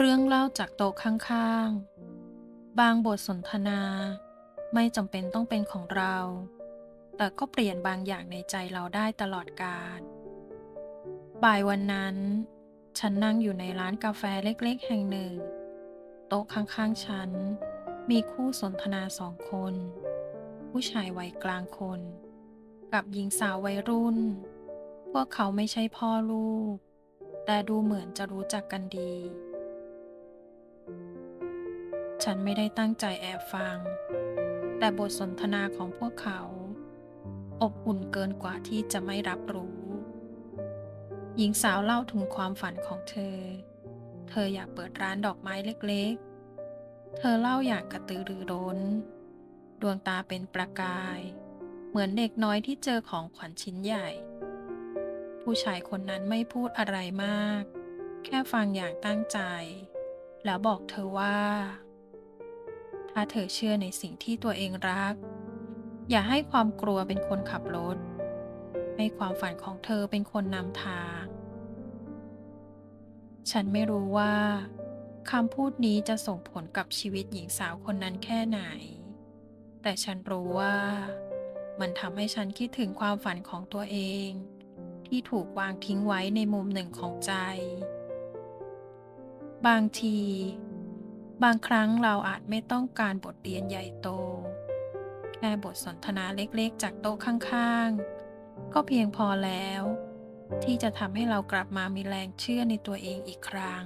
เรื่องเล่าจากโต๊ะข้างๆ บางบทสนทนา ไม่จำเป็นต้องเป็นของเรา แต่ก็เปลี่ยนบางอย่างในใจเราได้ตลอดกาลบ่ายวันนั้น ฉันนั่งอยู่ในร้านกาแฟเล็กๆ แห่งหนึ่ง โต๊ะข้างๆ ฉัน มีคู่สนทนาสองคน ผู้ชายวัยกลางคน กับหญิงสาววัยรุ่น พวกเขาไม่ใช่พ่อลูก แต่ดูเหมือนจะรู้จักกันดี ฉันไม่ได้ตั้งใจแอบฟัง แต่บทสนทนาของพวกเขา อบอุ่นเกินกว่าที่จะไม่รับรู้ หญิงสาวเล่าถึงความฝันของเธอ เธออยากเปิดร้านดอกไม้เล็กๆ เธอเล่าอย่างกระตือรือร้น ดวงตาเป็นประกาย เหมือนเด็กน้อยที่เจอของขวัญชิ้นใหญ่ ผู้ชายคนนั้นไม่พูดอะไรมาก แค่ฟังอย่างตั้งใจ แล้วบอกเธอว่าาเธอเชื่อในสิ่งที่ตัวเองรัก อย่าให้ความกลัวเป็นคนขับรถ ให้ความฝันของเธอเป็นคนนำทาง ฉันไม่รู้ว่าคำพูดนี้จะส่งผลกับชีวิตหญิงสาวคนนั้นแค่ไหน แต่ฉันรู้ว่ามันทำให้ฉันคิดถึงความฝันของตัวเอง ที่ถูกวางทิ้งไว้ในมุมหนึ่งของใจ บางที บางครั้งเราอาจไม่ต้องการบทเรียนใหญ่โต แค่บทสนทนาเล็กๆ จากโต๊ะข้างๆ ก็เพียงพอแล้ว ที่จะทำให้เรากลับมามีแรงเชื่อในตัวเองอีกครั้ง